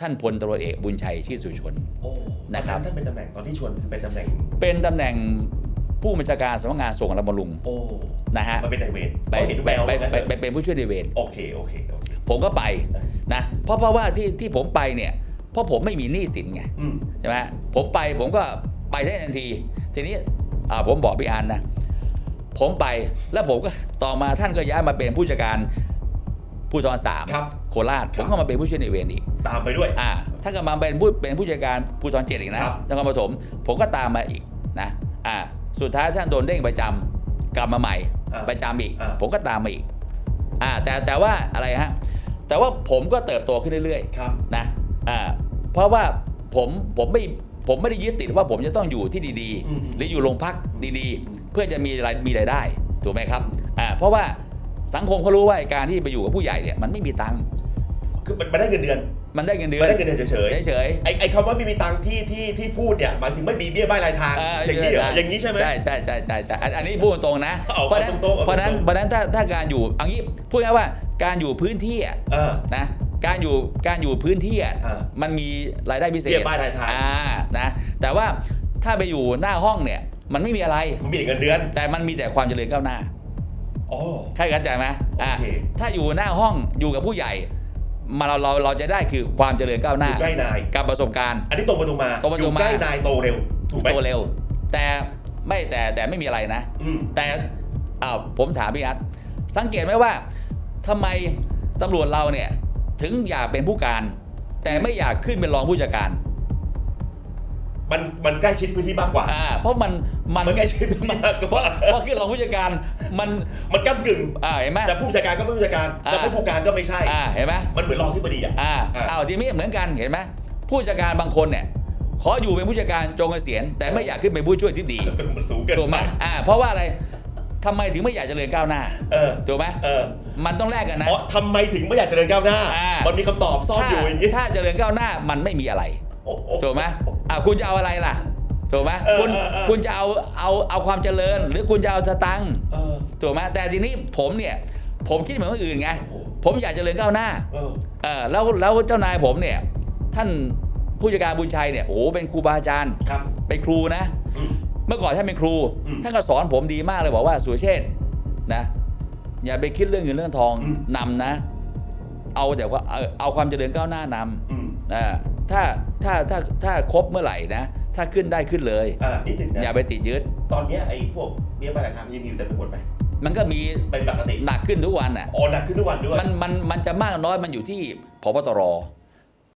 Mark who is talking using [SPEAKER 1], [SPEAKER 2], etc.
[SPEAKER 1] ท่านพลตำรวจเอกบุญชัยชื่อสุชน
[SPEAKER 2] โอ้
[SPEAKER 1] นะครับ
[SPEAKER 2] ตอท่านเป็นตำแหน่งตอนที่ชวนคือเป็นตำแหน่ง
[SPEAKER 1] เป็นตำแหน่งผู้บัญชาการสำนักงานส่งและบำรุง
[SPEAKER 2] โอ้
[SPEAKER 1] นะฮะ
[SPEAKER 2] มันเป็นนายเวร
[SPEAKER 1] ไป
[SPEAKER 2] เขาเห็น
[SPEAKER 1] ไป
[SPEAKER 2] แวว
[SPEAKER 1] ไป
[SPEAKER 2] ว่างั้น
[SPEAKER 1] ไป
[SPEAKER 2] เถอะ
[SPEAKER 1] ไปเป็นผู้ช่วยในเวร
[SPEAKER 2] โอเคโอเคโอเค
[SPEAKER 1] ผมก็ไปนะเพราะเพราะว่าที่ที่ผมไปเนี่ยเพราะผมไม่มีหนี้สินไง
[SPEAKER 2] อืม
[SPEAKER 1] ใช่ไหมผมไปผมก็ไปได้ทันที ทีนี้อ่าผมบอกพี่อันนะผมไปแล้วผมก็ต่อมาท่านก็ย้ายมาเป็นผู้จัดการ ผู้ทรสาม
[SPEAKER 2] ครับ
[SPEAKER 1] โคราช
[SPEAKER 2] ค
[SPEAKER 1] ผ
[SPEAKER 2] รับ
[SPEAKER 1] มก็มาเป็นผู้ช่วยในเวรอีก
[SPEAKER 2] ตามไปด้วย
[SPEAKER 1] อ่าท่านก็มาเป็นผู้เป็นผู้จัดการภูธรเจ็ดอีกนะครับ นครปฐมผมก็ตามมาอีกนะอ่าสุดท้ายท่านโดนเด้งประจำกลับมาใหม่
[SPEAKER 2] อ่า
[SPEAKER 1] ประจำอีก
[SPEAKER 2] อ่า
[SPEAKER 1] ผมก็ตามมาอีกอ่าแต่แต่ว่าอะไรฮะแต่ว่าผมก็เติบโตขึ้นเรื่อยๆ
[SPEAKER 2] ครับ
[SPEAKER 1] นะอ่าเพราะว่าผมผมไม่ผมไม่ได้ยึดติดว่าผมจะต้องอยู่ที่ดี
[SPEAKER 2] อืม
[SPEAKER 1] ๆหรืออยู่โรงพักดีๆ เพื่อจะมีรายมีรายได้ถูกไหมครับอ่าเพราะว่า สังคมเขารู้ว่าการที่ไปอยู่กับผู้ใหญ่เนี่ยมันไม่มีตังค์
[SPEAKER 2] คือมันไม่ได้เงินเดือน
[SPEAKER 1] มันได้เงินเดือ
[SPEAKER 2] ไม่
[SPEAKER 1] น
[SPEAKER 2] ได้เงินเดือนเฉย
[SPEAKER 1] เฉย
[SPEAKER 2] ๆไอ้ไอ้คำว่าไม่มีตังค์ที่ที่ที่พูดเนี่ยหมายถึงไม่มีเบี้ยบ้ายรายทาง
[SPEAKER 1] ๆอ่
[SPEAKER 2] อย่างนี้เหรอ
[SPEAKER 1] ใช่
[SPEAKER 2] อย่างนี้ใช่ไหม
[SPEAKER 1] ใช่ใช่ใช่ใช่ใช่อันอันนี้พูดตรงๆนะ
[SPEAKER 2] เอา
[SPEAKER 1] เพราะฉะนั้น
[SPEAKER 2] เอาตรงๆเอา
[SPEAKER 1] เพราะฉะนั้น
[SPEAKER 2] ตรงๆ
[SPEAKER 1] เพราะฉะนั้นถ้าถ้าการอยู่เอันนี้พูดง่ายๆว่าการอยู่พื้นที่อะ
[SPEAKER 2] เออ
[SPEAKER 1] นะการอยู่การอยู่พื้นที่อะ
[SPEAKER 2] อ่า
[SPEAKER 1] มันมีรายได้พิเศษ
[SPEAKER 2] เบี้ยบ้ายรายทาง
[SPEAKER 1] อ่านะแต่ว่าถ้าไปอยู่หน้าห้องเนี่ยมันไม่มีอะไร
[SPEAKER 2] มันมีแต่เงินเดือน
[SPEAKER 1] แต่มันมีแต่ความเจริญก้าวหน้า
[SPEAKER 2] โอ้
[SPEAKER 1] ใช่เข้าใจไหมอ่า
[SPEAKER 2] โอเค
[SPEAKER 1] ถ้าอยู่หน้าห้องอยู่กับผู้ใหญ่ มาเราเราเราจะได้คือความเจริญก้าวห
[SPEAKER 2] อ
[SPEAKER 1] น้า
[SPEAKER 2] ยู่ใกล้นาย
[SPEAKER 1] กับประสบการณ์
[SPEAKER 2] อันนี้ตรงไปตรงมา
[SPEAKER 1] ตรงไป
[SPEAKER 2] อ
[SPEAKER 1] ตร
[SPEAKER 2] ยู่
[SPEAKER 1] งมา
[SPEAKER 2] ใกล้นายโตเร็ว ถูกไหม
[SPEAKER 1] โตเร็ว แต่ไม่แต่แต่ไม่มีอะไรนะ
[SPEAKER 2] อืม
[SPEAKER 1] แต่อ้าวผมถามพี่อัดสังเกตไหมว่าทำไมตำรวจเราเนี่ยถึงอยากเป็นผู้การ แต่ไม่อยากขึ้นเป็นรองผู้จัดการ
[SPEAKER 2] มันมันใกล้ชิดพื้นที่มากกว่า
[SPEAKER 1] อ่าเพราะมันมัน
[SPEAKER 2] มันใกล้ชิดพื้นที่มากก
[SPEAKER 1] เพราะ
[SPEAKER 2] ว่า
[SPEAKER 1] เพราะขึ้นรองผู้จัดการมัน
[SPEAKER 2] มันก้ากึ่ง
[SPEAKER 1] อ่าเห็นไหม
[SPEAKER 2] จะผู้จัดการก็ไม่ผู้จัดการ
[SPEAKER 1] อ่า
[SPEAKER 2] จะไม่ผู้การก็ไม่ใช่
[SPEAKER 1] อ่าเห็นไหม
[SPEAKER 2] มันเหมือนรองที่บดีอะ
[SPEAKER 1] อ่า
[SPEAKER 2] อ่า
[SPEAKER 1] อ้าวทีนี้เหมือนกันเห็นไหมผู้จัดการบางคนเนี่ย ขออยู่เป็นผู้จัดการจงเกษียณแต่ไม่อยากขึ้นเป็นผู้ช่วยที่ดี
[SPEAKER 2] มันสูงเกิน
[SPEAKER 1] ถูกไหม
[SPEAKER 2] ไป
[SPEAKER 1] อ่าเพราะว่าอะไรทำไมถึงไม่อยากเจริญก้าวหน้า
[SPEAKER 2] เออ
[SPEAKER 1] ถูกไหม
[SPEAKER 2] เออ
[SPEAKER 1] มันต้องแลกกันนะ
[SPEAKER 2] เพราะทำไมถึงไม่อยากเจริญก้าวหน้า
[SPEAKER 1] อ่ามั
[SPEAKER 2] มันมีคำตอบซ่อนอยู่อย่างนี้
[SPEAKER 1] ถ้าเจริญก้าวหน้ามันไม่มีอะไร
[SPEAKER 2] โอ้โห
[SPEAKER 1] ถูกไหม อ่าคุณจะเอาอะไรล่ะถูกไหม
[SPEAKER 2] เออ
[SPEAKER 1] คุณ
[SPEAKER 2] เออเออ
[SPEAKER 1] คุณจะเอาเอาเอาความเจริญ หรือคุณจะเอาสตังค์
[SPEAKER 2] เออ
[SPEAKER 1] ถูกไหมแต่ทีนี้ผมเนี่ย ผมคิดเหมือนคนอื่นไง
[SPEAKER 2] โอ้โห
[SPEAKER 1] ผมอยากเจริญก้าวหน้า
[SPEAKER 2] เออ
[SPEAKER 1] เออแล้วแล้วเจ้านายผมเนี่ย ท่านผู้จัดการบุญชัยเนี่ยโอ้โหเป็นครูบาอาจารย์
[SPEAKER 2] ครับ
[SPEAKER 1] เป็นครูนะ
[SPEAKER 2] อืม
[SPEAKER 1] เมื่อก่อนท่านเป็นครู
[SPEAKER 2] อืม
[SPEAKER 1] ท่านก็สอนผมดีมากเลยบอกว่าสุเชษฐ์นะ อย่าไปคิดเรื่องเงินเรื่องทอง
[SPEAKER 2] อืม
[SPEAKER 1] นำนะ เอาแต่ว่าเอาเอาความเจริญก้าวหน้านำ
[SPEAKER 2] อืม
[SPEAKER 1] อ่า ถ้าถ้าถ้าถ้าครบเมื่อไหร่นะ ถ้าขึ้นได้ขึ้นเลย
[SPEAKER 2] อ่านิดหนึ่งนะ
[SPEAKER 1] อย่าไปติดยึด
[SPEAKER 2] ตอนเนี้ยไอ้พวกเบี้ยบ้ายรายทางยังมีอยู่แต่ไปหมดไหม
[SPEAKER 1] มันก็มี
[SPEAKER 2] เป็นปกติ
[SPEAKER 1] หนักขึ้นทุกวันอะ
[SPEAKER 2] อ๋อหนักขึ้นทุกวันด้วย
[SPEAKER 1] มันมันมันจะมากน้อยมันอยู่ที่พบตร